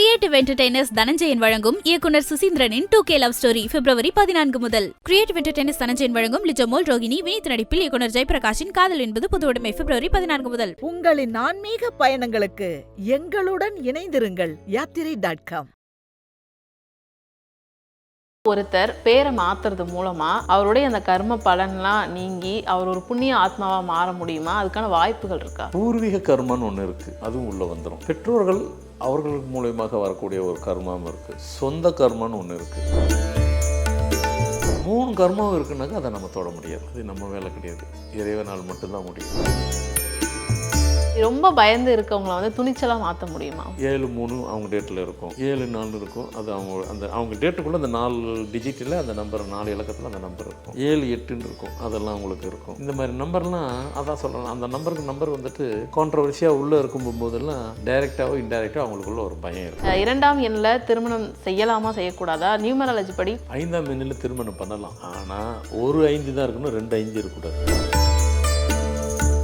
Creative entertainers Dhananjayan வழங்கும் இயக்குனர் சுசீந்திரனின் two K love story February பதினான்கு முதல். கிரியேட்டிவ் என்டர்டைனர்ஸ் தனஞ்சயன் வழங்கும் லிஜமோல் ரோகிணி வினீத் நடிப்பில் இயக்குனர் ஜெயபிரகாஷின் காதல் என்பது புதுவுடைமை பிப்ரவரி பதினான்கு முதல். உங்களின் ஆன்மீக பயணங்களுக்கு எங்களுடன் இணைந்திருங்கள் யாத்திரை டாட் காம் ஒருத்தர் பேரை மாத்துறது மூலமா அவருடைய அந்த கர்ம பலன்லாம் நீங்கி அவர் ஒரு புண்ணிய ஆத்மாவா மாற முடியுமா? அதுக்கான வாய்ப்புகள் இருக்கா? பூர்வீக கர்மன்னு ஒன்று இருக்குது அதுவும் உள்ளே வந்துடும் பெற்றோர்கள் அவர்களுக்கு மூலியமாக வரக்கூடிய ஒரு கர்மம் இருக்குது சொந்த கர்மன்னு ஒன்று இருக்குது மூணு கர்மம் இருக்குன்னாக்கா அதை நம்ம தொட முடியாது. அது நம்ம வேலை கிடையாது. இறைவனால் மட்டும்தான் முடியும். ரொம்ப பயந்து இருக்கவங்கள வந்து துணிச்சலா மாத்த முடியுமா? ஏழு மூணு அவங்க டேட்டில் இருக்கும். ஏழு நாலு இருக்கும். அது அவங்க அந்த அவங்க டேட்டுக்குள்ளே அந்த நாலு டிஜிட்டில் அந்த நம்பர் நாலு இலக்கத்தில் அந்த நம்பர் இருக்கும். ஏழு எட்டுன்னு இருக்கும். அதெல்லாம் அவங்களுக்கு இருக்கும். இந்த மாதிரி நம்பர்லாம் அதான் சொல்கிறேன் அந்த நம்பருக்கு நம்பர் வந்துட்டு கான்ட்ரவர்சியாக உள்ளே இருக்கும் போதெல்லாம் டைரெக்டாகவோ இன்டைரக்டாக அவங்களுக்குள்ள ஒரு பயம் இருக்கும். இரண்டாம் எண்ணில் திருமணம் செய்யலாமா செய்யக்கூடாதா? நியூமராலஜி படி? ஐந்தாம் எண்ணில் திருமணம் பண்ணலாம். ஆனால் ஒரு ஐந்து தான் இருக்கணும் ரெண்டு ஐந்து இருக்கக்கூடாது.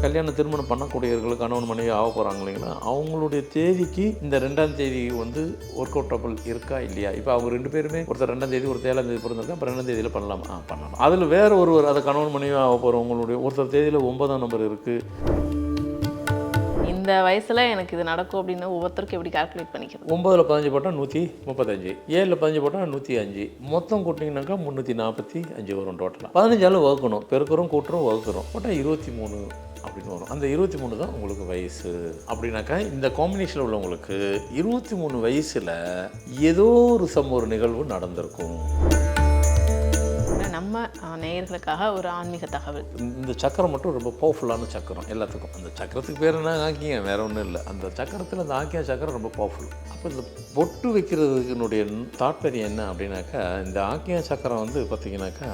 கல்யாணம் திருமணம் பண்ணக்கூடியவர்களுக்கு கணவன் மனைவி ஆக போகிறாங்க இல்லைங்களா? அவங்களுடைய தேதிக்கு இந்த ரெண்டாம் தேதி வந்து ஒர்க் அவுட்டபிள் இருக்கா இல்லையா? இப்போ அவங்க ரெண்டு பேருமே ஒருத்தர் ரெண்டாம் தேதி ஒருத்தர் ஏழாம் தேதி பிறந்திருக்கா? அப்புறம் ரெண்டாம் தேதியில் பண்ணலாம். ஆ பண்ணலாம். அதில் வேற ஒருவர் அதை கணவன் மனைவி ஆக போகிறவங்களுடைய ஒருத்தர் தேதியில் ஒன்பதாம் நம்பர் இருக்குது இந்த வயசுல எனக்கு இது நடக்கும் அப்படின்னு ஒவ்வொருத்தருக்கும் எப்படி கால்குலேட் பண்ணிக்கிறது? ஒம்பதில் பதினஞ்சு போட்டால் நூற்றி முப்பத்தஞ்சு. ஏழில் பதினஞ்சு போட்டால் நூற்றி அஞ்சு. மொத்தம் கூட்டிங்கனாக்கா முந்நூற்றி நாற்பத்தி அஞ்சு வரும் டோட்டலாக பதினஞ்சாலும் வகுக்கணும். பெருக்கிறோம் கூட்டுறோம் வகுக்கிறோம். போட்டால் இருபத்தி மூணு. அப்படின்னு வரும். அந்த இருபத்தி மூணு தான் உங்களுக்கு வயசு. அப்படின்னாக்கா இந்த காம்பினேஷனில் உள்ளவங்களுக்கு இருபத்தி மூணு வயசில் ஏதோ ஒரு சம் ஒரு நிகழ்வு நடந்திருக்கும். நம்ம நேயர்களுக்காக ஒரு ஆன்மீக தகவல். இந்த சக்கரம் மட்டும் ரொம்ப பவர்ஃபுல்லான சக்கரம் எல்லாத்துக்கும். அந்த சக்கரத்துக்கு பேர் என்ன ஆக்கியம் வேற ஒன்றும் இல்லை. அந்த சக்கரத்தில் அந்த ஆக்கியா சக்கரம் ரொம்ப பவர்ஃபுல் அப்போ இந்த பொட்டு வைக்கிறதுனுடைய தாற்பயம் என்ன அப்படின்னாக்கா இந்த ஆக்கியா சக்கரம் வந்து பார்த்தீங்கன்னாக்கா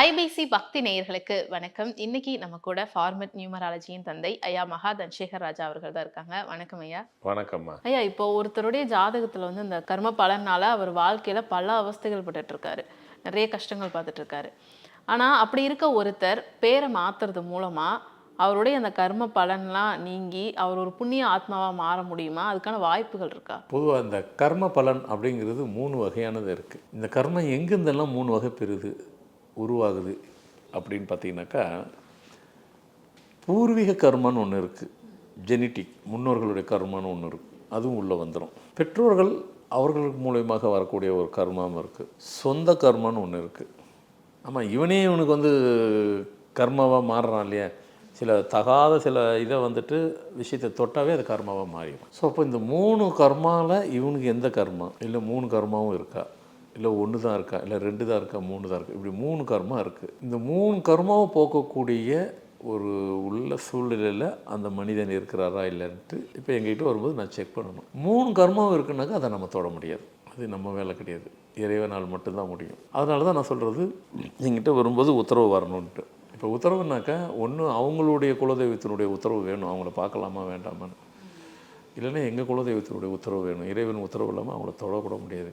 ஐபிசி பக்தி நேயர்களுக்கு வணக்கம். இன்னைக்கு நம்ம கூட ஃபார்மட் நியூமராலஜியின் தந்தை ஐயா மகா தன்சேகர் ராஜா அவர்கள் தான் இருக்காங்க. வணக்கம் ஐயா. வணக்கம்மா. ஐயா இப்போ ஒருத்தருடைய ஜாதகத்துல வந்து இந்த கர்ம பலனால அவர் வாழ்க்கையில பல அவஸ்தைகள் பட்டுட்டு இருக்காரு நிறைய கஷ்டங்கள் பார்த்துட்டு இருக்காரு ஆனா அப்படி இருக்க ஒருத்தர் பேரை மாத்துறது மூலமா அவருடைய அந்த கர்ம பலன்லாம் நீங்கி அவர் ஒரு புண்ணிய ஆத்மாவா மாற முடியுமா? அதுக்கான வாய்ப்புகள் இருக்கா? பொதுவாக இந்த கர்ம பலன் அப்படிங்கிறது மூணு வகையானது இருக்குது இந்த கர்மம் எங்கேருந்தெல்லாம் மூணு வகை பெறுது? உருவாகுது அப்படின்னு பார்த்தீங்கன்னாக்கா பூர்வீக கர்மன்னு ஒன்று இருக்குது ஜெனட்டிக் முன்னோர்களுடைய கர்மன்னு ஒன்று இருக்குது அதுவும் உள்ளே வந்துடும் பெற்றோர்கள் அவர்களுக்கு மூலயமாக வரக்கூடிய ஒரு கர்மம் இருக்குது சொந்த கர்மன்னு ஒன்று இருக்குது ஆமாம் இவனே இவனுக்கு வந்து கர்மாவாக மாறுறான் இல்லையா? சில தகாத சில இதை வந்துட்டு விஷயத்தை தொட்டாவே அது கர்மாவாக மாறிடும். ஸோ அப்போ இந்த மூணு கர்மாவில் இவனுக்கு எந்த கர்மா? இல்லை மூணு கர்மாவும் இருக்கா? இல்லை ஒன்று தான் இருக்கா இல்லை ரெண்டு தான் இருக்கா மூணு தான் இருக்கா இப்படி மூணு கர்மா இருக்குது இந்த மூணு கர்மாவை போக்கக்கூடிய ஒரு உள்ள சூழ்நிலையில் அந்த மனிதன் இருக்கிறாரா இல்லைன்ட்டு இப்போ எங்ககிட்ட வரும்போது நான் செக் பண்ணணும். மூணு கர்மாவும் இருக்குனாக்கா அதை நம்ம தொட முடியாது. அது நம்ம வேலை கிடையாது. இறைவனால் மட்டும்தான் முடியும். அதனால தான் நான் சொல்கிறது எங்கிட்ட வரும்போது உத்தரவு வரணுன்ட்டு இப்போ உத்தரவுனாக்கா ஒன்று அவங்களுடைய குலதெய்வத்தினுடைய உத்தரவு வேணும். அவங்கள பார்க்கலாமா வேண்டாமான்னு. இல்லைன்னா எங்கள் குலதெய்வத்தினுடைய உத்தரவு வேணும். இறைவன் உத்தரவு இல்லாமல் அவங்கள தொடக்கூட முடியாது.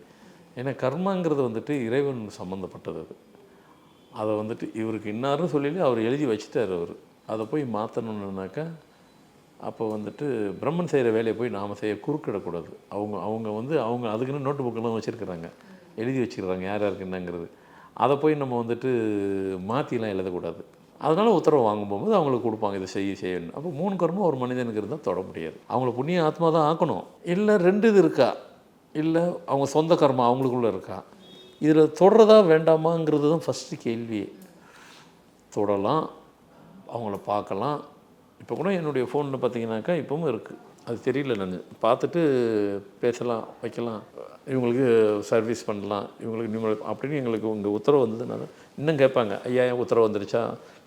ஏன்னா கர்மாங்கிறது வந்துட்டு இறைவன் சம்மந்தப்பட்டது அது. அதை வந்துட்டு இவருக்கு இன்னார்னு சொல்லி அவர் எழுதி வச்சுட்டார் அவர். அதை போய் மாற்றணுன்னாக்கா அப்போ வந்துட்டு பிரம்மன் செய்கிற வேலையை போய் நாம் செய்ய குறுக்கிடக்கூடாது. அவங்க அவங்க வந்து அவங்க அதுக்குன்னு நோட்டு புக்கெல்லாம் வச்சுருக்குறாங்க. எழுதி வச்சுக்கிறாங்க யார் யாருக்கு என்னங்கிறது. அதை போய் நம்ம வந்துட்டு மாற்றிலாம் எழுதக்கூடாது. அதனால் உத்தரவு வாங்கும் போகும்போது அவங்களுக்கு கொடுப்பாங்க இதை செய்ய செய்யணும் அப்போ மூணு கர்மம் ஒரு மனிதனுக்கு இருந்தால் தொட முடியாது. அவங்கள புண்ணிய ஆத்மா தான் ஆக்கணும். இல்லை ரெண்டு இது இருக்கா? இல்லை அவங்க சொந்த கர்மா அவங்களுக்குள்ளே இருக்கா? இதில் தொடரதா வேண்டாமாங்கிறது தான் ஃபஸ்ட்டு கேள்வியே தொடலாம் அவங்கள பார்க்கலாம். இப்போ கூட என்னுடைய ஃபோனில் பார்த்தீங்கன்னாக்கா இப்போவும் இருக்குது அது தெரியல நான் பார்த்துட்டு பேசலாம் வைக்கலாம். இவங்களுக்கு சர்வீஸ் பண்ணலாம். இவங்களுக்கு நியூமர் அப்படின்னு எங்களுக்கு உங்கள் உத்தரவு வந்ததுனால இன்னும் கேட்பாங்க. ஐயா என் உத்தரவு வந்துருச்சா?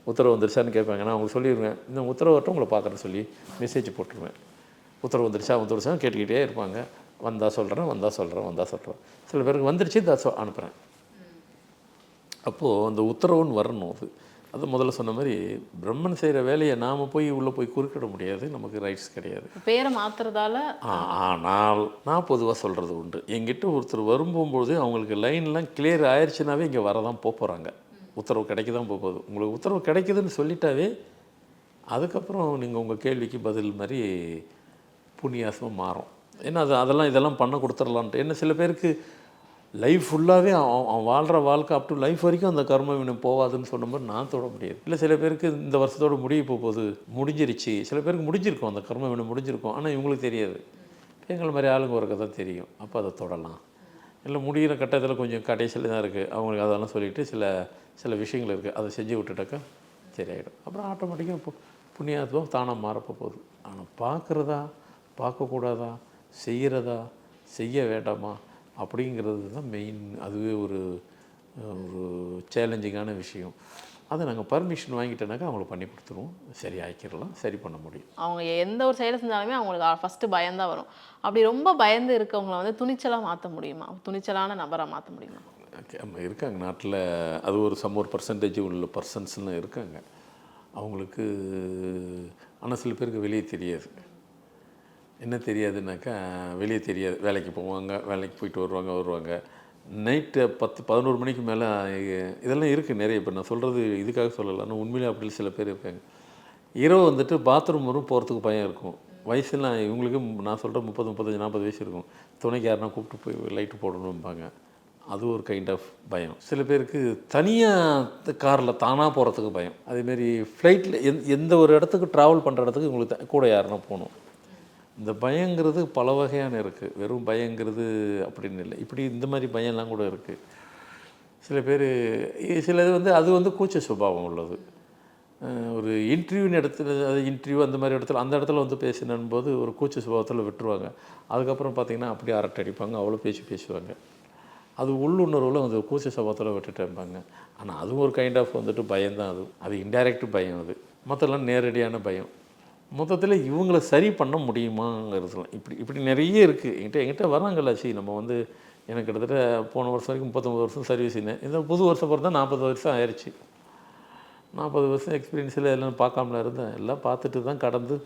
உத்தரவு வந்துருச்சான்னு கேட்பாங்க. நான் அவங்களுக்கு சொல்லிடுவேன். இந்த உத்தரவட்டும் உங்களை பார்க்குறேன் சொல்லி மெசேஜ் போட்டுருவேன். உத்தரவு வந்துருச்சா? வந்துருச்சா கேட்டுக்கிட்டே இருப்பாங்க. வந்தால் சொல்கிறேன் வந்தால் சொல்கிறேன் வந்தால் சொல்கிறேன் சில பேருக்கு வந்துருச்சு தான் சொ அனுப்புகிறேன் அப்போது அந்த உத்தரவுன்னு வரணும் அது. அது முதல்ல சொன்ன மாதிரி பிரம்மன் செய்கிற வேலையை நாம் போய் உள்ளே போய் குறுக்கிட முடியாது நமக்கு ரைட்ஸ் கிடையாது. பேரை மாத்துறதால? ஆ- ஆனால் நான் பொதுவாக சொல்கிறது உண்டு. எங்கிட்ட ஒருத்தர் வரும்போது அவங்களுக்கு லைன்லாம் கிளியர் ஆயிடுச்சுனாவே இங்கே வரதான் போக போகிறாங்க உத்தரவு கிடைக்க தான் போகுது. உங்களுக்கு உத்தரவு கிடைக்குதுன்னு சொல்லிட்டாவே அதுக்கப்புறம் நீங்கள் உங்கள் கேள்விக்கு பதில் மாதிரி புண்ணியாசமாக மாறும். ஏன்னா அது அதெல்லாம் இதெல்லாம் பண்ண கொடுத்துடலான்ட்டு. என்ன சில பேருக்கு லைஃப் ஃபுல்லாகவே அவன் அவன் வாழ்கிற வாழ்க்கை அப் டு லைஃப் வரைக்கும் அந்த கர்ம வினை போகாதுன்னு சொன்ன நான் தொட முடியாது. இல்லை சில பேருக்கு இந்த வருஷத்தோடு முடிய போகுது முடிஞ்சிருச்சு. சில பேருக்கு முடிஞ்சிருக்கும் அந்த கர்ம வினை முடிஞ்சிருக்கும். ஆனால் இவங்களுக்கு தெரியாது. எங்களை மாதிரி ஆளுங்க ஒரு கதை தெரியும். அப்போ அதை தொடலாம். இல்லை முடிகிற கட்டத்தில் கொஞ்சம் கடைசியில் தான் இருக்குது அவங்களுக்கு அதெல்லாம் சொல்லிவிட்டு சில சில விஷயங்கள் இருக்குது அதை செஞ்சு விட்டுட்டாக்கா சரியாயிடும். அப்புறம் ஆட்டோமேட்டிக்காக பு புண்ணியாத்துவம் தானாக மாறப்போ போகுது ஆனால் பார்க்குறதா பார்க்கக்கூடாதா? செய்கிறதா செய்ய வேண்டாமா அப்படிங்கிறது தான் மெயின் அதுவே ஒரு ஒரு சேலஞ்சிங்கான விஷயம். அதை நாங்கள் பர்மிஷன் வாங்கிட்டோனாக்கா அவங்களுக்கு பண்ணி கொடுத்துருவோம். சரி ஆக்கிடலாம். சரி பண்ண முடியும். அவங்க எந்த ஒரு செயலை செஞ்சாலுமே அவங்களுக்கு ஃபஸ்ட்டு பயம்தான் வரும். அப்படி ரொம்ப பயந்து இருக்கவங்கள வந்து துணிச்சலாக மாற்ற முடியுமா? துணிச்சலான நபராக மாற்ற முடியுமா? இருக்காங்க. நாட்டில் அது ஒரு சம் ஒரு பர்சன்டேஜ் உள்ள பர்சன்ஸ்லாம் இருக்காங்க. அவங்களுக்கு ஆனால் சில பேருக்கு வெளியே தெரியாது. என்ன தெரியாதுனாக்கா வெளியே தெரியாது. வேலைக்கு போவாங்க வேலைக்கு போயிட்டு வருவாங்க வருவாங்க. நைட்டு பத்து பதினோரு மணிக்கு மேலே இதெல்லாம் இருக்குது நிறைய இப்போ நான் சொல்கிறது இதுக்காக சொல்லலை ஆனால் உண்மையிலே அப்படி சில பேர் இருக்காங்க. இரவு வந்துட்டு பாத்ரூம் வரும் போகிறதுக்கு பயம் இருக்கும். வயசுலாம் இவங்களுக்கு நான் சொல்கிற முப்பது முப்பத்தஞ்சு நாற்பது வயசு இருக்கும். துணைக்கு யாருன்னா கூப்பிட்டு போய் லைட்டு போடணும்பாங்க. அது ஒரு கைண்ட் ஆஃப் பயம். சில பேருக்கு தனியாக காரில் தானாக போகிறதுக்கு பயம். அதேமாரி ஃப்ளைட்டில் எந் எந்த ஒரு இடத்துக்கு ட்ராவல் பண்ணுற இடத்துக்கு உங்களுக்கு கூட யாருன்னா போகணும். இந்த பயங்கிறது பல வகையான இருக்குது வெறும் பயங்கிறது அப்படின்னு இல்லை. இப்படி இந்த மாதிரி பயம்லாம் கூட இருக்குது சில பேர் சில இது வந்து அது வந்து கூச்ச சுபாவம் உள்ளது. ஒரு இன்டர்வியூன்னு இடத்துல அது இன்டர்வியூ அந்த மாதிரி இடத்துல அந்த இடத்துல வந்து பேசினன் போது ஒரு கூச்ச சுபாவத்தில் விட்டுருவாங்க. அதுக்கப்புறம் பார்த்திங்கன்னா அப்படியே அரட்டை அடிப்பாங்க. அவ்வளோ பேசி பேசுவாங்க. அது உள்ளுணர்வில் அந்த கூச்ச சுபாவத்தில் விட்டுட்டேன்பாங்க ஆனால் அதுவும் ஒரு கைண்ட் ஆஃப் வந்துட்டு பயம்தான் அது. அது இன்டைரக்ட் பயம் அது. மற்றெல்லாம் நேரடியான பயம். மொத்தத்தில் இவங்கள சரி பண்ண முடியுமாங்கிறதுலாம் இப்படி இப்படி நிறைய இருக்குது என்கிட்ட என்கிட்ட வராங்கல்ல சி நம்ம வந்து எனக்கு கிட்டத்தட்ட போன வருஷம் வரைக்கும் முப்பத்தொம்பது வருஷம் சர்வீஸ் இருந்தேன் இந்த புது வருஷம் பிறந்தா நாற்பது வருஷம் ஆயிடுச்சு நாற்பது வருஷம் எக்ஸ்பீரியன்ஸில் எல்லாம் பார்க்காமல இருந்தேன். எல்லாம் பார்த்துட்டு தான் கடந்து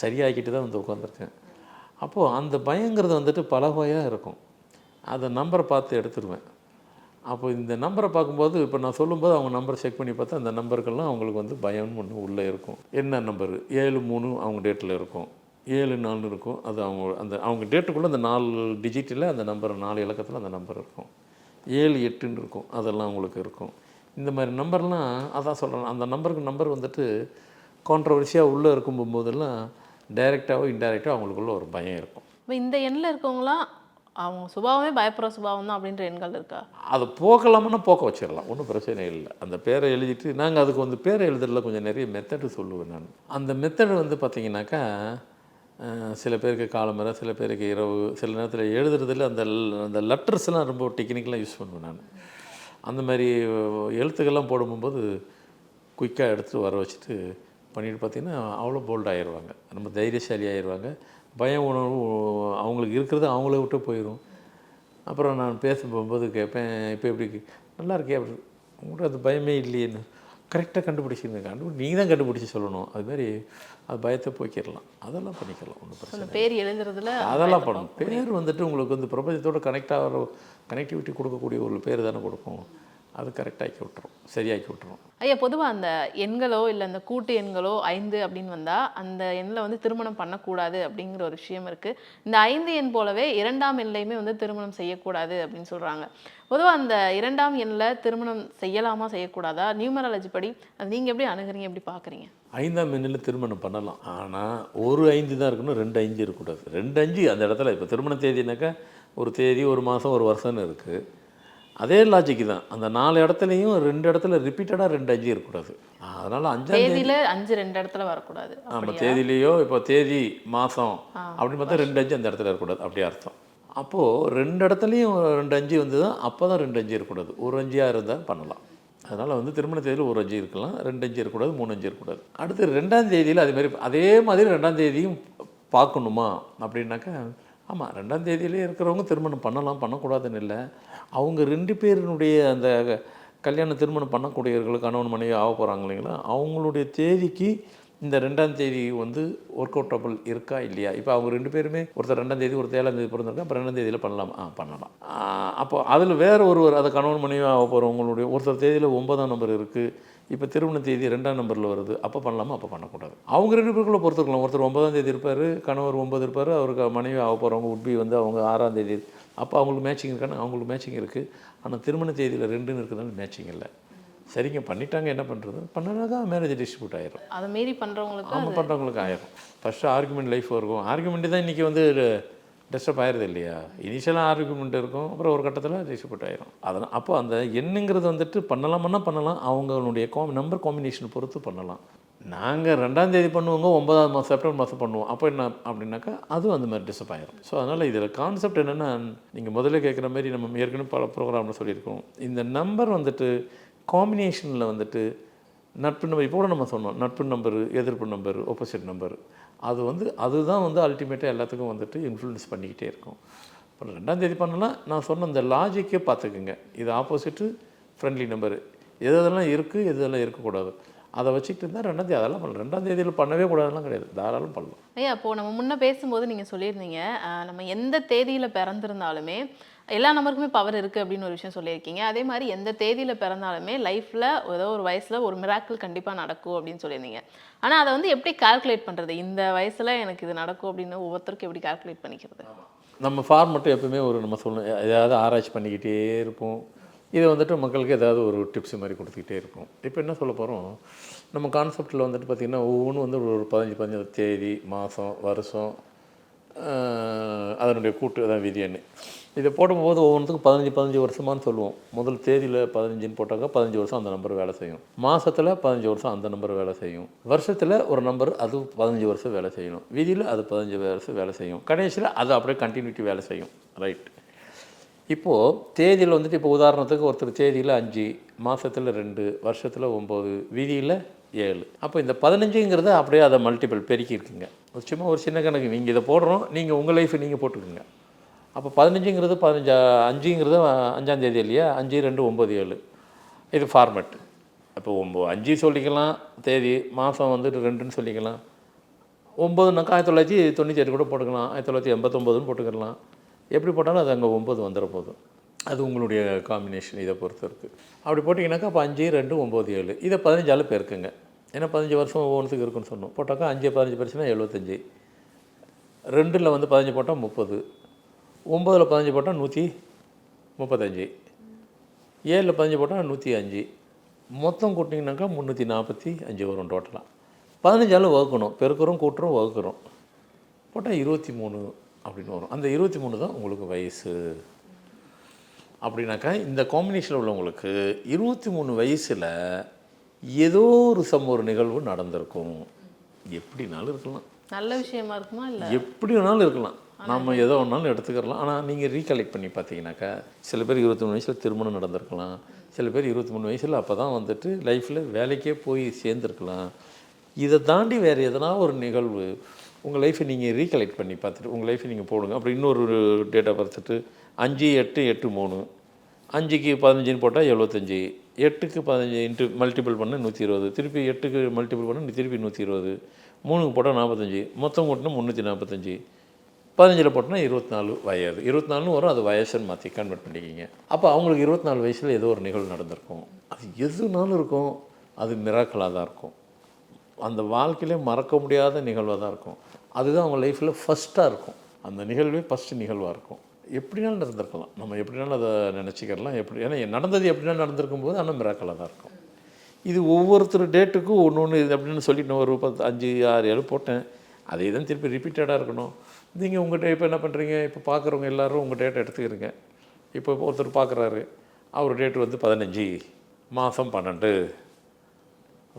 சரியாக்கிட்டு தான் வந்து உட்காந்துருக்கேன் அப்போது அந்த பயங்கிறது வந்துட்டு பல வகையாக இருக்கும். அதை நம்பரை பார்த்து எடுத்துருவேன். அப்போ இந்த நம்பரை பார்க்கும்போது இப்போ நான் சொல்லும்போது அவங்க நம்பரை செக் பண்ணி பார்த்தா அந்த நம்பருக்கெல்லாம் அவங்களுக்கு வந்து பயம்னு ஒன்று உள்ளே இருக்கும். என்ன நம்பரு? ஏழு மூணு அவங்க டேட்டில் இருக்கும். ஏழு நாலு இருக்கும். அது அவங்க அந்த அவங்க டேட்டுக்குள்ளே அந்த நாலு டிஜிட்டில் அந்த நம்பர் நாலு இலக்கத்தில் அந்த நம்பர் இருக்கும். ஏழு எட்டுன்னு இருக்கும். அதெல்லாம் அவங்களுக்கு இருக்கும். இந்த மாதிரி நம்பர்லாம் அதான் சொல்கிறேன் அந்த நம்பருக்கு நம்பர் வந்துட்டு கான்ட்ரவர்சியாக உள்ளே இருக்கும் போதெல்லாம் டைரெக்டாகவோ இன்டைரக்டாக அவங்களுக்குள்ள ஒரு பயம் இருக்கும். இப்போ இந்த எண்ணில் இருக்கவங்களாம் அவங்க சுபாவமே பயப்படுற சுபாவம் தான் அப்படின்ற எண்கள் இருக்கா? அதை போக்கலாம்னா போக்க வச்சிடலாம். ஒன்றும் பிரச்சனை இல்லை. அந்த பேரை எழுதிட்டு நாங்கள் அதுக்கு வந்து பேரை எழுதுறதுல கொஞ்சம் நிறைய மெத்தடு சொல்லுவேன் நான். அந்த மெத்தடு வந்து பார்த்திங்கனாக்கா சில பேருக்கு காலம்பரை சில பேருக்கு இரவு சில நேரத்தில் எழுதுறதுல அந்த அந்த லெட்டர்ஸ்லாம் ரொம்ப டெக்னிக்கலாக யூஸ் பண்ணுவேன் நான். அந்த மாதிரி எழுத்துக்கள்லாம் போடும்போது குயிக்காக எடுத்துகிட்டு வர வச்சுட்டு பண்ணிட்டு பார்த்திங்கன்னா அவ்வளோ போல்ட் ஆயிடுவாங்க. ரொம்ப தைரியசாலி ஆயிடுவாங்க. பய உணர்வு அவங்களுக்கு இருக்கிறது அவங்கள விட்டு போயிடும் அப்புறம் நான் பேச போகும்போது கேட்பேன் இப்போ எப்படி? நல்லா இருக்கே அப்படி உங்களுக்கு அது பயமே இல்லையேன்னு. கரெக்டாக கண்டுபிடிச்சிருங்க. கண்டுபிடி நீங்கள் தான் கண்டுபிடிச்சி சொல்லணும். அது மாதிரி அது பயத்தை போக்கிடலாம். அதெல்லாம் பண்ணிக்கலாம் ஒன்றும் பிரச்சனை பேர் எழுதுறதுல அதெல்லாம் பண்ணணும். பேர் வந்துட்டு உங்களுக்கு வந்து பிரபஞ்சத்தோட கனெக்ட் ஆகிற கனெக்டிவிட்டி கொடுக்கக்கூடிய ஒரு பேர் தானே கொடுக்கும் அது கரெக்டாக்கி விட்டுரும். சரியாக்கி விட்டுரும். ஐயா பொதுவாக அந்த எண்களோ இல்லை அந்த கூட்டு எண்களோ ஐந்து அப்படின்னு வந்தால் அந்த எண்ணில் வந்து திருமணம் பண்ணக்கூடாது அப்படிங்கிற ஒரு விஷயம் இருக்குது இந்த ஐந்து எண் போலவே இரண்டாம் எண்ணையுமே வந்து திருமணம் செய்யக்கூடாது அப்படின்னு சொல்கிறாங்க பொதுவாக அந்த இரண்டாம் எண்ணில் திருமணம் செய்யலாமா செய்யக்கூடாதா? நியூமராலஜி படி அது நீங்கள் எப்படி அணுகுறீங்க எப்படி பார்க்குறீங்க ஐந்தாம் எண்ணில் திருமணம் பண்ணலாம். ஆனால் ஒரு ஐந்து தான் இருக்கணும் ரெண்டு அஞ்சு இருக்கக்கூடாது. ரெண்டு அஞ்சு அந்த இடத்துல இப்போ திருமண தேதினாக்கா ஒரு தேதி ஒரு மாதம் ஒரு வருஷம்னு இருக்குது அதே லாஜிக்கு தான். அந்த நாலு இடத்துலையும் ரெண்டு இடத்துல ரிப்பீட்டடாக ரெண்டு அஞ்சு இருக்கக்கூடாது. அதனால் அஞ்சாம் தேதி தேதியில அஞ்சு ரெண்டு இடத்துல வரக்கூடாது. ஆமாம்? தேதியிலையோ இப்போ தேதி மாதம் அப்படின்னு பார்த்தா ரெண்டு அஞ்சு அந்த இடத்துல இருக்கக்கூடாது. அப்படி அர்த்தம். அப்போது ரெண்டு இடத்துலையும் ரெண்டு அஞ்சு வந்து தான் அப்போ தான் ரெண்டு அஞ்சு இருக்கக்கூடாது. ஒரு அஞ்சியாக இருந்தால் பண்ணலாம். அதனால் வந்து திருமண தேதியில் ஒரு அஞ்சு இருக்கலாம். ரெண்டு அஞ்சு இருக்கக்கூடாது மூணு அஞ்சு இருக்கக்கூடாது. அடுத்து ரெண்டாம் தேதியில் அதே மாதிரி அதே மாதிரி ரெண்டாம் தேதியும் பார்க்கணுமா? அப்படின்னாக்கா ஆமாம் ரெண்டாம் தேதியிலே இருக்கிறவங்க திருமணம் பண்ணலாம் பண்ணக்கூடாதுன்னு இல்லை. அவங்க ரெண்டு பேரினுடைய அந்த கல்யாண திருமணம் பண்ணக்கூடியவர்கள் கணவன் மனைவி ஆக போகிறாங்க இல்லைங்களா? அவங்களுடைய தேதிக்கு இந்த ரெண்டாம் தேதி வந்து ஒர்க் அவுட்டபிள் இருக்கா இல்லையா? இப்போ அவங்க ரெண்டு பேருமே ஒருத்தர் ரெண்டாம் தேதி ஒருத்தர் ஏழாம் தேதி பிறந்திருக்கா அப்போ ரெண்டாம் தேதியில் பண்ணலாம். ஆ பண்ணலாம். அப்போ அதில் வேறு ஒருவர் அதை கணவன் மனைவியாக ஆக போகிறவங்களுடைய ஒருத்தர் தேதியில் ஒன்பதாம் நம்பர் இருக்குது இப்போ திருமண தேதி ரெண்டாம் நம்பரில் வருது அப்போ பண்ணலாமா? அப்போ பண்ணக்கூடாது. அவங்க ரெண்டு பேருக்குள்ளே பொறுத்துக்கலாம். ஒருத்தர் ஒன்பதாம் தேதி இருப்பார் கணவர் ஒன்பது இருப்பார் அவருக்கு மனைவி ஆக போகிறவங்க உட்பி வந்து அவங்க ஆறாம் தேதி. அப்போ அவங்களுக்கு மேட்சிங் இருக்கான்னு அவங்களுக்கு மேட்சிங் இருக்குது ஆனால் திருமண தேதியில் ரெண்டுன்னு இருக்கிறதுனால மேட்சிங் இல்லை. சரிங்க பண்ணிட்டாங்க என்ன பண்ணுறது பண்ணனாக்கா மேரேஜ் டிஸ்ட்ரிபியூட் ஆயிரும். அதை மீறி பண்றவங்களுக்கு ஆமாம் பண்ணுறவங்களுக்கு ஆயிரும். ஃபஸ்ட்டு ஆர்குமெண்ட் லைஃப் இருக்கும். ஆர்குமெண்ட்டு தான் இன்றைக்கி வந்து டிஸ்டர்ப் ஆயிருது இல்லையா? இனிஷியலாக ஆர்குமெண்ட் இருக்கும் அப்புறம் ஒரு கட்டத்தில் டிஸ்ட்ரிபியூட் ஆயிரும். அதனால் அப்போ அந்த எண்ணுங்கிறது வந்துட்டு பண்ணலாமன்னா பண்ணலாம் அவங்களுடைய காம் நம்பர் காம்பினேஷன் பொறுத்து பண்ணலாம். நாங்கள் ரெண்டாம் தேதி பண்ணுவோங்க ஒன்பதாம் மாதம் செப்டம்பர் மாதம் பண்ணுவோம். அப்போ என்ன அப்படின்னாக்கா அதுவும் அந்த மாதிரி டிஸ்டர்ப் ஆயிரும். ஸோ அதனால் இதில் கான்செப்ட் என்னென்னா நீங்கள் முதல்ல கேட்குற மாதிரி நம்ம ஏற்கனவே பல ப்ரோக்ராமில் சொல்லியிருக்கோம். இந்த நம்பர் வந்துட்டு காம்பினேஷனில் வந்துட்டு நட்பு நம்பர் இப்போ கூட நம்ம சொன்னோம் நட்பு நம்பர் எதிர்ப்பு நம்பர் ஆப்போசிட் நம்பர் அது வந்து அதுதான் வந்து அல்டிமேட்டாக எல்லாத்துக்கும் வந்துட்டு இன்ஃப்ளூயன்ஸ் பண்ணிக்கிட்டே இருக்கும். இப்போ ரெண்டாம் தேதி பண்ணலாம் நான் சொன்ன இந்த லாஜிக்கே பார்த்துக்குங்க. இது ஆப்போசிட்டு ஃப்ரெண்ட்லி நம்பர் எது எதெல்லாம் இருக்குது எது எதெல்லாம் இருக்கக்கூடாது. அதை வச்சுக்கிட்டு இருந்தால் ரெண்டாம் தேதி அதெல்லாம் பண்ணலாம். ரெண்டாம் தேதியில் பண்ணவே கூடாதுலாம் கிடையாது. தாராளம் பண்ணலாம். ஐயா அப்போது நம்ம முன்னே பேசும்போது நீங்கள் சொல்லியிருந்தீங்க நம்ம எந்த தேதியில் பிறந்திருந்தாலுமே எல்லா நம்பருக்குமே பவர் இருக்குது அப்படின்னு ஒரு விஷயம் சொல்லியிருக்கீங்க. அதே மாதிரி எந்த தேதியில் பிறந்தாலுமே லைஃப்பில் ஏதோ ஒரு வயசில் ஒரு மிராக்கிள் கண்டிப்பாக நடக்கும் அப்படின்னு சொல்லியிருந்தீங்க. ஆனால் அதை வந்து எப்படி கால்குலேட் பண்ணுறது இந்த வயசில் எனக்கு இது நடக்கும் அப்படின்னு ஒவ்வொருத்தருக்கும் எப்படி கால்குலேட் பண்ணிக்கிறது? நம்ம ஃபார்ம் மட்டும் எப்பவுமே ஒரு நம்ம சொல்லணும் ஏதாவது ஆராய்ச்சி பண்ணிக்கிட்டே இருப்போம். இதை வந்துட்டு மக்களுக்கு ஏதாவது ஒரு டிப்ஸ் மாதிரி கொடுத்துக்கிட்டே இருப்போம். இப்போ என்ன சொல்ல போகிறோம் நம்ம கான்செப்டில் வந்துட்டு பார்த்திங்கன்னா ஒவ்வொன்றும் வந்து ஒரு பதினஞ்சு பதினஞ்சு தேதி மாதம் வருஷம் அதனுடைய கூட்டு அதான் விதி இதை போடும்போது ஒவ்வொன்றுத்துக்கும் பதினஞ்சு பதினஞ்சு வருஷமான்னு சொல்லுவோம். முதல் தேதியில் பதினஞ்சுன்னு போட்டாக்க பதினஞ்சு வருஷம் அந்த நம்பர் வேலை செய்யும். மாதத்தில் பதினஞ்சு வருஷம் அந்த நம்பர் வேலை செய்யும். வருஷத்தில் ஒரு நம்பர் அது பதினஞ்சு வருஷம் வேலை செய்யணும். விதியில் அது பதினஞ்சு வருஷம் வேலை செய்யும். கடைசியில் அது அப்படியே கண்டினியூட்டி வேலை செய்யும். ரைட் இப்போது தேதியில் வந்துட்டு இப்போ உதாரணத்துக்கு ஒருத்தர் தேதியில் அஞ்சு மாதத்தில் ரெண்டு வருஷத்தில் ஒம்பது விதியில் ஏழு. அப்போ இந்த பதினஞ்சுங்கிறத அப்படியே அதை மல்டிபிள் பெருக்கியிருக்குங்க ஒரு சும்மா ஒரு சின்ன கணக்கு. நீங்கள் இதை போடுறோம். நீங்கள் உங்கள் லைஃப் நீங்கள் போட்டுக்கோங்க. அப்போ பதினஞ்சுங்கிறது பதினஞ்சா அஞ்சுங்கிறது அஞ்சாம் தேதி இல்லையா? அஞ்சு ரெண்டு ஒம்பது ஏழு. இது ஃபார்மேட் இப்போ ஒம்பது அஞ்சு சொல்லிக்கலாம் தேதி மாதம் வந்துட்டு ரெண்டுன்னு சொல்லிக்கலாம். ஒம்பதுனாக்கா ஆயிரத்தி தொள்ளாயிரத்தி தொண்ணூற்றி எட்டு கூட போட்டுக்கலாம் ஆயிரத்தி தொள்ளாயிரத்தி எண்பத்தொம்போதுன்னு போட்டுக்கலாம். எப்படி போட்டாலும் அது அங்கே ஒம்பது வந்துட போதும். அது உங்களுடைய காம்பினேஷன் இதை பொறுத்து இருக்குது அப்படி போட்டிங்கனாக்கா அப்போ அஞ்சு ரெண்டு ஒம்பது ஏழு. இதை பதினஞ்சால் பேருக்குங்க. ஏன்னா பதினஞ்சு வருஷம் ஒவ்வொன்றுத்துக்கு இருக்குன்னு சொன்னோம். போட்டாக்கா அஞ்சு பதினஞ்சு பிரச்சனை எழுபத்தஞ்சி ரெண்டில் வந்து பதினஞ்சு போட்டால் முப்பது. ஒம்பதில் பதினஞ்சு போட்டால் நூற்றி முப்பத்தஞ்சு. ஏழில் பதினஞ்சு போட்டால் நூற்றி அஞ்சு. மொத்தம் கூட்டிங்கனாக்கா முந்நூற்றி நாற்பத்தி அஞ்சு வரும் டோட்டலாக பதினஞ்சாலும் வகுக்கணும். பெருக்கிறோம் கூட்டுறோம் வகுக்கிறோம் போட்டால் இருபத்தி மூணு அப்படின்னு வரும். அந்த இருபத்தி மூணு தான் உங்களுக்கு வயசு. அப்படின்னாக்கா இந்த காம்பினேஷனில் உள்ளவங்களுக்கு இருபத்தி மூணு வயசில் ஏதோ ஒரு சம் ஒரு நிகழ்வு நடந்திருக்கும். எப்படினாலும் இருக்கலாம். நல்ல விஷயமா இருக்குமா இல்ல? எப்படி வேணாலும் இருக்கலாம். நம்ம எதோ வேணாலும் எடுத்துக்கலாம் ஆனால் நீங்கள் ரீகலெக்ட் பண்ணி பார்த்தீங்கன்னாக்கா சில பேர் இருபத்தி மூணு வயசில் திருமணம் நடந்திருக்கலாம். சில பேர் இருபத்தி மூணு வயசில் அப்போ தான் வந்துட்டு லைஃப்பில் வேலைக்கே போய் சேர்ந்துருக்கலாம். இதை தாண்டி வேறு எதனா ஒரு நிகழ்வு உங்கள் லைஃப்பை நீங்கள் ரீகலெக்ட் பண்ணி பார்த்துட்டு உங்கள் லைஃப்பை நீங்கள் போடுங்க. அப்புறம் இன்னொரு டேட்டா பார்த்துட்டு அஞ்சு எட்டு எட்டு மூணு. அஞ்சுக்கு பதினஞ்சுன்னு போட்டால் எழுபத்தஞ்சி எட்டுக்கு பதினஞ்சு இன்ட்டு மல்டிபிள் பண்ண நூற்றி இருபது. திருப்பி எட்டுக்கு மல்டிபிள் பண்ண திருப்பி நூற்றி இருபது. மூணுக்கு போட்டால் நாற்பத்தஞ்சு மொத்தம் கூட்டினா முந்நூற்றி நாற்பத்தஞ்சு பதினஞ்சில் போட்டோன்னா இருபத்தி நாலு வயது. இருபத்தி நாலுன்னு வரும் அது வயசுன்னு மாற்றி கன்வெர்ட் பண்ணிக்கிங்க. அப்போ அவங்களுக்கு இருபத்தி நாலு வயசில் ஏதோ ஒரு நிகழ்வு நடந்திருக்கும். அது எதுனாலும் இருக்கும். அது மிராக்கலாக தான் இருக்கும். அந்த வாழ்க்கையிலே மறக்க முடியாத நிகழ்வாக தான் இருக்கும். அதுதான் அவங்க லைஃப்பில் ஃபஸ்ட்டாக இருக்கும். அந்த நிகழ்வே ஃபஸ்ட்டு நிகழ்வாக இருக்கும். எப்படினாலும் நடந்திருக்கலாம். நம்ம எப்படினாலும் அதை நினச்சிக்கிறலாம். எப்படி ஏன்னா நடந்தது எப்படினாலும் நடந்திருக்கும் போது ஆனால் மிராக்கலாக தான் இருக்கும். இது ஒவ்வொருத்தர் டேட்டுக்கும் ஒன்று ஒன்று இது அப்படின்னு சொல்லிட்டு ஒரு பத்து அஞ்சு ஆறு ஏழு போட்டேன். அதே தான் திருப்பி ரிப்பீட்டடாக இருக்கணும். நீங்கள் உங்கள் இப்போ என்ன பண்ணுறீங்க இப்போ பார்க்குறவங்க எல்லோரும் உங்கள் டேட்டை எடுத்துக்கிறீங்க. இப்போ ஒருத்தர் பார்க்குறாரு அவர் டேட் வந்து பதினஞ்சு மாதம் பன்னெண்டு.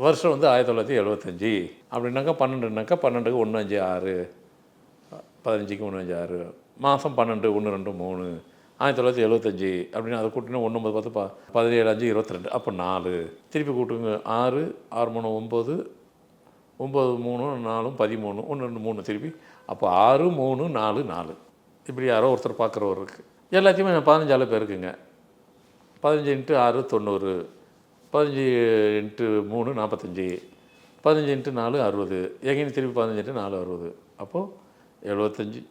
வருஷம் வந்து ஆயிரத்தி தொள்ளாயிரத்தி எழுபத்தஞ்சி அப்படின்னாக்கா பன்னெண்டுனாக்கா பன்னெண்டுக்கு ஒன்று அஞ்சு ஆறு. பதினஞ்சுக்கு ஒன்று அஞ்சு ஆறு. மாதம் பன்னெண்டு ஒன்று ரெண்டு மூணு. ஆயிரத்தி தொள்ளாயிரத்தி எழுபத்தஞ்சி அப்படின்னு அதை கூட்டினா ஒன்று ஒன்பது பத்து பா பதினேழு அஞ்சு இருபத்தி ரெண்டு அப்போ நாலு. திருப்பி கூட்டுங்க ஆறு ஆறு மூணு ஒம்பது ஒம்பது மூணு நாலும் பதிமூணு ஒன்று ரெண்டு மூணு திருப்பி. அப்போ ஆறு மூணு நாலு நாலு. இப்படி யாரோ ஒருத்தர் பார்க்குறவர் இருக்குது எல்லாத்தையுமே பதினஞ்சால பேருக்குங்க. பதினஞ்சு இன்ட்டு ஆறு தொண்ணூறு. பதினஞ்சு இன்ட்டு மூணு நாற்பத்தஞ்சி. பதினஞ்சு இன்ட்டு நாலு அறுபது. எங்கேயும் திருப்பி பதினஞ்சு இன்ட்டு நாலு அறுபது. அப்போது எழுபத்தஞ்சி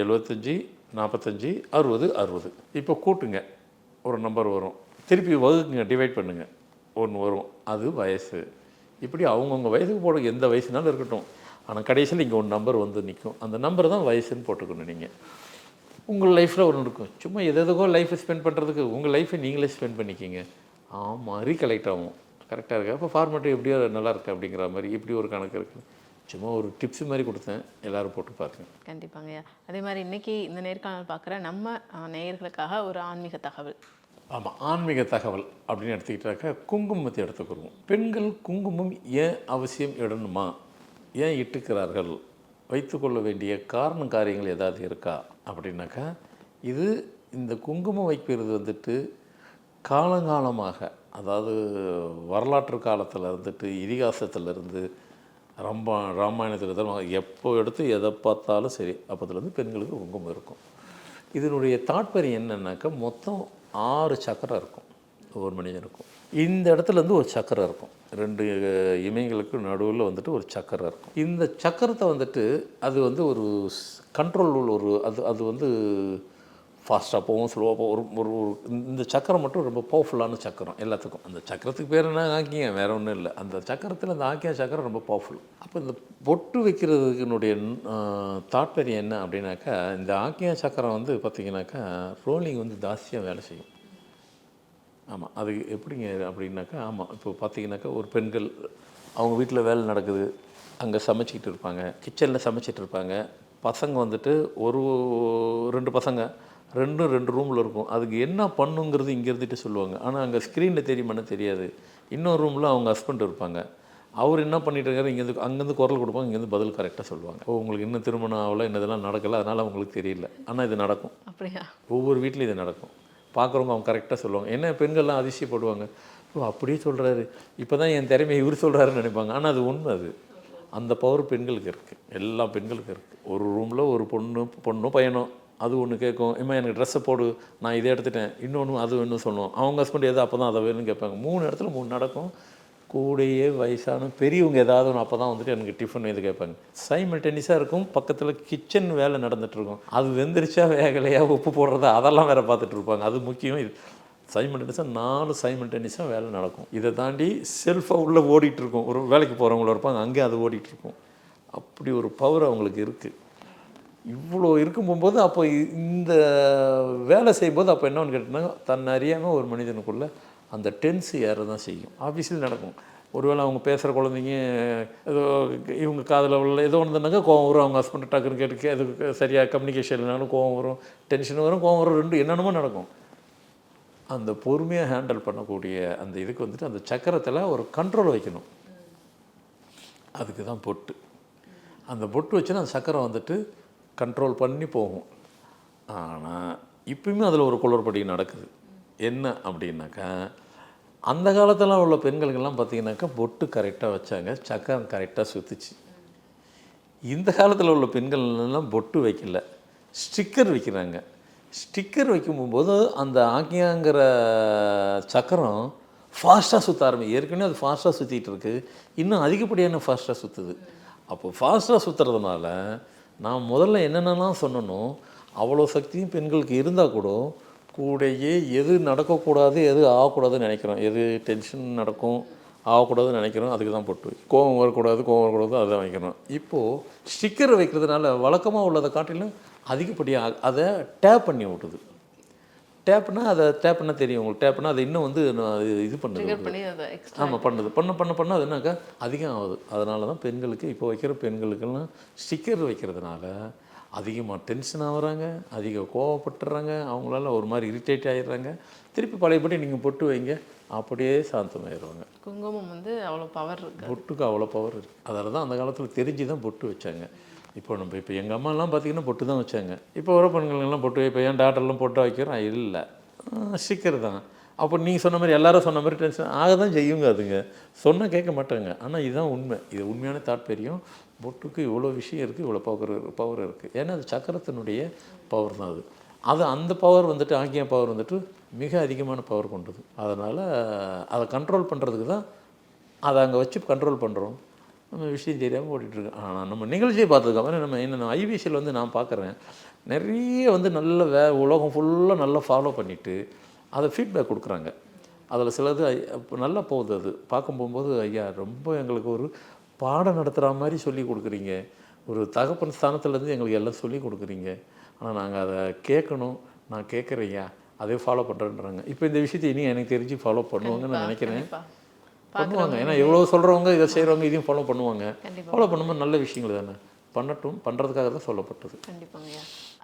எழுபத்தஞ்சி நாற்பத்தஞ்சி அறுபது அறுபது. இப்போ கூட்டுங்க. ஒரு நம்பர் வரும். திருப்பி வகுக்குங்க டிவைட் பண்ணுங்கள் ஒன்று வரும். அது வயசு. இப்படி அவங்கவுங்க வயசுக்கு போட எந்த வயசுனாலும் இருக்கட்டும். ஆனால் கடைசியில் இங்கே ஒரு நம்பர் வந்து நிற்கும் அந்த நம்பர் தான் வயசுன்னு போட்டுக்கணும் நீங்கள் உங்கள் லைஃப்பில் ஒன்று இருக்கும். சும்மா எதுக்கோ லைஃப்பை ஸ்பெண்ட் பண்ணுறதுக்கு உங்கள் லைஃப்பை நீங்களே ஸ்பெண்ட் பண்ணிக்கிங்க. ஆமாம் ரீகலெக்ட் ஆகும். கரெக்டாக இருக்குது அப்போ ஃபார்மேட்டு எப்படியோ நல்லா இருக்குது அப்படிங்கிற மாதிரி இப்படி ஒரு கணக்கு இருக்குது சும்மா ஒரு டிப்ஸ் மாதிரி கொடுத்தேன். எல்லோரும் போட்டு பாருங்க கண்டிப்பாங்கய்யா அதே மாதிரி இன்னைக்கு இந்த நேர்காணல் பார்க்குற நம்ம நேயர்களுக்காக ஒரு ஆன்மீக தகவல். ஆமாம் ஆன்மீக தகவல் அப்படின்னு எடுத்துக்கிட்டாக்கா குங்குமத்தை எடுத்துக்கிறோம் பெண்கள் குங்குமம் ஏன் அவசியம் இடணுமா? ஏன் இட்டுக்கிறார்கள்? வைத்துக்கொள்ள வேண்டிய காரணம் காரியங்கள் ஏதாவது இருக்கா? அப்படின்னாக்கா இது இந்த குங்குமம் வைக்கிறது வந்துட்டு காலங்காலமாக அதாவது வரலாற்று காலத்தில் இருந்துட்டு இதிகாசத்துல இருந்து ரம்பா ராமாயணத்தில் தான் எப்போ எடுத்து எதை பார்த்தாலும் சரி அப்போதுலேருந்து பெண்களுக்கு குங்குமம் இருக்கும். இதனுடைய தாற்பயம் என்னன்னாக்கா மொத்தம் ஆறு சக்கரம் இருக்கும். ஒவ்வொரு மனிதனுக்கும் இந்த இடத்துலேருந்து ஒரு சக்கரம் இருக்கும். ரெண்டு இமைகளுக்கு நடுவில் வந்துட்டு ஒரு சக்கரம் இருக்கும். இந்த சக்கரத்தை வந்துட்டு அது வந்து ஒரு கண்ட்ரோல் ஒரு அது அது வந்து ஃபாஸ்ட்டாக போகும் ஸ்லோவாக போகும் ஒரு ஒரு இந்த சக்கரம் மட்டும் ரொம்ப பவர்ஃபுல்லான சக்கரம் எல்லாத்துக்கும். அந்த சக்கரத்துக்கு பேர் என்ன? ஆக்கிய வேறு ஒன்றும் இல்லை. அந்த சக்கரத்தில் அந்த ஆக்கிய சக்கரம் ரொம்ப பவர்ஃபுல் அப்போ இந்த பொட்டு வைக்கிறதுக்குனுடைய தாற்பயம் என்ன அப்படின்னாக்கா இந்த ஆக்கியா சக்கரம் வந்து பார்த்திங்கனாக்கா ரோலிங் வந்து ஜாஸ்தியாக வேலை செய்யும். ஆமாம் அது எப்படிங்க அப்படின்னாக்கா ஆமாம் இப்போ பார்த்தீங்கன்னாக்கா ஒரு பெண்கள் அவங்க வீட்டில் வேலை நடக்குது அங்கே சமைச்சிக்கிட்டு இருப்பாங்க கிச்சனில் சமைச்சிட்டு இருப்பாங்க பசங்க வந்துட்டு ஒரு ரெண்டு பசங்க ரெண்டும் ரெண்டு ரூமில் இருக்கும். அதுக்கு என்ன பண்ணுங்கிறது இங்கே இருந்துட்டு சொல்லுவாங்க. ஆனால் அங்கே ஸ்க்ரீனில் தெரியுமான்னு தெரியாது. இன்னொரு ரூமில் அவங்க ஹஸ்பண்ட் இருப்பாங்க. அவர் என்ன பண்ணிட்டு இருக்காரு இங்கேருந்து அங்கேருந்து குரல் கொடுப்பாங்க இங்கேருந்து பதில் கரெக்டாக சொல்லுவாங்க. ஓ உங்களுக்கு இன்னும் திருமணம் ஆகலை இன்னும் இதெல்லாம் நடக்கலை அதனால் அவங்களுக்கு தெரியல. ஆனால் இது நடக்கும். அப்படியா? ஒவ்வொரு வீட்லையும் இது நடக்கும். பார்க்குறவங்க அவங்க கரெக்டாக சொல்லுவாங்க. என்ன பெண்கள்லாம் அதிசயப்படுவாங்க. ஓ அப்படியே சொல்கிறாரு இப்போ தான் என் திறமையை இவர் சொல்கிறாருன்னு நினைப்பாங்க. ஆனால் அது உண்மை அது. அந்த பவர் பெண்களுக்கு இருக்குது எல்லா பெண்களுக்கும் இருக்குது ஒரு ரூமில் ஒரு பொண்ணு பொண்ணோ பையனோ அது ஒன்று கேட்கும் இம்மா எனக்கு ட்ரெஸ்ஸை போடு நான் இதை எடுத்துட்டேன். இன்னொன்று அது வேணும்னு சொல்லுவோம் அவங்க ஹஸ்பண்ட் எது அப்போ தான் அதை வேணும்னு கேட்பாங்க. மூணு இடத்துல மூணு நடக்கும். கூடையே வயசான பெரியவங்க ஏதாவது ஒன்று அப்போ தான் வந்துட்டு எனக்கு டிஃபன் இது கேட்பாங்க. சைமல் இருக்கும். பக்கத்தில் கிச்சன் வேலை நடந்துகிட்ருக்கும் அது வெந்துருச்சா வேகலையா உப்பு போடுறதா அதெல்லாம் வேறு பார்த்துட்டு இருப்பாங்க. அது முக்கியம். இது சைமல் நாலு சைமல் வேலை நடக்கும். இதை தாண்டி செல்ஃபாக உள்ளே ஓடிட்டுருக்கும் ஒரு வேலைக்கு போகிறவங்கள இருப்பாங்க. அங்கேயும் அது ஓடிட்டுருக்கும் அப்படி ஒரு பவர் அவங்களுக்கு இருக்குது இவ்வளோ இருக்கும் போகும்போது அப்போ இந்த வேலை செய்யும்போது அப்போ என்னன்னு ஒன்று கேட்டிங்கன்னா தன் அறியாமல் ஒரு மனிதனுக்குள்ள அந்த டென்ஸ் ஏற தான் செய்யும். ஆஃபீஸில் நடக்கும். ஒருவேளை அவங்க பேசுகிற குழந்தைங்க ஏதோ இவங்க காதில் உள்ள ஏதோ ஒன்றுனாக்கா கோவம் வரும். அவங்க ஹஸ்பண்ட் டக்குன்னு கேட்டு அது சரியாக கம்யூனிகேஷன் இல்லைனாலும் கோவம் வரும். டென்ஷன் வரும் கோவம் வரும். ரெண்டு என்னென்னமோ நடக்கும். அந்த பொறுமையாக ஹேண்டில் பண்ணக்கூடிய அந்த இதுக்கு வந்துட்டு அந்த சக்கரத்தில் ஒரு கண்ட்ரோல் வைக்கணும். அதுக்கு தான் பொட்டு. அந்த பொட்டு வச்சுன்னா அந்த சக்கரம் வந்துட்டு கண்ட்ரோல் பண்ணி போகும். ஆனால் இப்பயுமே அதில் ஒரு குளறுபடி நடக்குது. என்ன அப்படின்னாக்கா அந்த காலத்தில் உள்ள பெண்களுக்கெல்லாம் பார்த்திங்கனாக்கா பொட்டு கரெக்டாக வச்சாங்க. சக்கரம் கரெக்டாக சுற்றுச்சு இந்த காலத்தில் உள்ள பெண்கள்லாம் பொட்டு வைக்கல. ஸ்டிக்கர் வைக்கிறாங்க. ஸ்டிக்கர் வைக்கும்போது அந்த ஆக்கியாங்கிற சக்கரம் ஃபாஸ்ட்டாக சுற்ற ஆரம்பி ஏற்கனவே அது ஃபாஸ்ட்டாக சுற்றிட்டு இருக்குது இன்னும் அதிகப்படியான ஃபாஸ்ட்டாக சுற்றுது அப்போ ஃபாஸ்ட்டாக சுற்றுறதுனால நான் முதல்ல என்னென்னலாம் சொன்னனோ அவ்வளோ சக்தியும் பெண்களுக்கு இருந்தால் கூட கூடையே எது நடக்கக்கூடாது எது ஆகக்கூடாதுன்னு நினைக்கிறோம். எது டென்ஷன் நடக்கும் ஆகக்கூடாதுன்னு நினைக்கிறோம் அதுக்கு தான் போட்டு. கோவம் வரக்கூடாது கோவம் வரக்கூடாது அதை வைக்கணும் இப்போது ஸ்டிக்கர் வைக்கிறதுனால வழக்கமாக உள்ளதை காட்டிலும் அதிகப்படியாக அதை டேப் பண்ணி விட்டுது. டேப்னா அதை டேப்னா தெரியும் உங்களுக்கு. டேப்னா அதை இன்னும் வந்து நான் இது- இது பண்ணுது அதை ஆமாம் பண்ணுது. பண்ண பண்ண பண்ண அது என்னக்கா? அதிகம் ஆகுது அதனால தான் பெண்களுக்கு இப்போ வைக்கிற பெண்களுக்கெல்லாம் ஸ்டிக்கர் வைக்கிறதுனால அதிகமாக டென்ஷன் ஆகுறாங்க அதிக கோவப்பட்டுறாங்க அவங்களால ஒரு மாதிரி இரிட்டேட் ஆகிடுறாங்க திருப்பி பழையபடி நீங்கள் பொட்டு வைங்க அப்படியே சாந்தமாயிடுவாங்க. குங்குமம் வந்து அவ்வளோ பவர் இருக்கு பொட்டுக்கு அவ்வளோ பவர் இருக்குது அதனால தான் அந்த காலத்தில் தெரிஞ்சு தான் பொட்டு வச்சாங்க. இப்போ நம்ம இப்போ எங்கள் அம்மாலாம் பார்த்தீங்கன்னா பொட்டு தான் வச்சாங்க. இப்போ வர பெண்கள்லாம் பொட்டு இப்போ என் டாக்டர்லாம் பொட்டு வைக்கிறோம்? இல்லை. சீக்கிரம் தான். அப்போ நீங்கள் சொன்ன மாதிரி எல்லாரும் சொன்ன மாதிரி டென்ஷன். ஆக தான் செய்யுங்க அதுங்க. சொன்னால் கேட்க மாட்டாங்க. ஆனால் இதுதான் உண்மை. இது உண்மையான தாற்பயம். பொட்டுக்கு இவ்வளோ விஷயம் இருக்குது இவ்வளோ பவர் பவர் இருக்குது ஏன்னா அது சக்கரத்தினுடைய பவர் தான் அது. அது அந்த பவர் வந்துட்டு ஆங்கிய பவர் வந்துட்டு மிக அதிகமான பவர் கொண்டது. அதனால் அதை கண்ட்ரோல் பண்ணுறதுக்கு தான் அதை அங்கே வச்சு கண்ட்ரோல் பண்ணுறோம் நம்ம விஷயம் தெரியாமல் ஓடிட்டுருக்கோம் ஆனால் நம்ம நிகழ்ச்சியை பார்த்ததுக்கப்புறம் நம்ம என்ன ஐபிசியில் வந்து நான் பார்க்குறேன். நிறைய வந்து நல்ல வே உலகம் ஃபுல்லாக நல்லா ஃபாலோ பண்ணிவிட்டு அதை ஃபீட்பேக் கொடுக்குறாங்க. அதில் சிலது நல்லா போகுது அது. பார்க்க போகும்போது ஐயா ரொம்ப எங்களுக்கு ஒரு பாடம் நடத்துகிற மாதிரி சொல்லி கொடுக்குறீங்க. ஒரு தகப்பன் ஸ்தானத்துலேருந்து எங்களுக்கு எல்லாம் சொல்லி கொடுக்குறீங்க. ஆனால் நாங்கள் அதை கேட்கணும். நான் கேட்குறேன் ஐயா. அதே ஃபாலோ பண்ணுறேன்றாங்க இப்போ இந்த விஷயத்தை இனி எனக்கு தெரிஞ்சு ஃபாலோ பண்ணுவாங்கன்னு நான் நினைக்கிறேன். பண்ணுவாங்க. ஏன்னா எவ்வளோ சொல்கிறவங்க இதை செய்கிறவங்க இதையும் ஃபாலோ பண்ணுவாங்க. ஃபாலோ பண்ணும்போது நல்ல விஷயங்கள் தானே. பண்ணட்டும் பண்ணுறதுக்காக தான் சொல்லப்பட்டது. கண்டிப்பாங்க.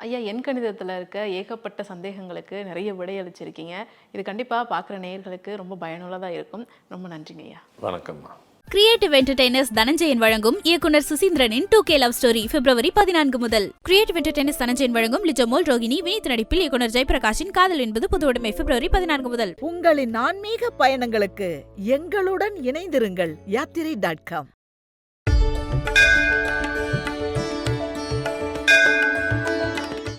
ஐயா எண் கணிதத்தில் இருக்க ஏகப்பட்ட சந்தேகங்களுக்கு நிறைய விடையளிச்சிருக்கீங்க இது கண்டிப்பாக பார்க்குற நேயர்களுக்கு ரொம்ப பயனுள்ளதாக இருக்கும். ரொம்ப நன்றிங்க ஐயா. வணக்கம்மா. கிரியேட்டிவ் என்டர்டைனர்ஸ் தனஞ்சயன் வழங்கும் இயக்குனர் சுசீந்திரனின் two K love story February பதினான்கு முதல். கிரியேட்டிவ் என்டர்டைனர்ஸ் தனஞ்சயன் வழங்கும் லிஜமோல் ரோகிணி வினித் நடிப்பில் இயக்குனர் ஜெயபிரகாஷின் காதல் என்பது புதுவுடைமை பிப்ரவரி பதினான்கு முதல். உங்களின் ஆன்மீக பயணங்களுக்கு எங்களுடன் இணைந்திருங்கள் யாத்திரை டாட் காம்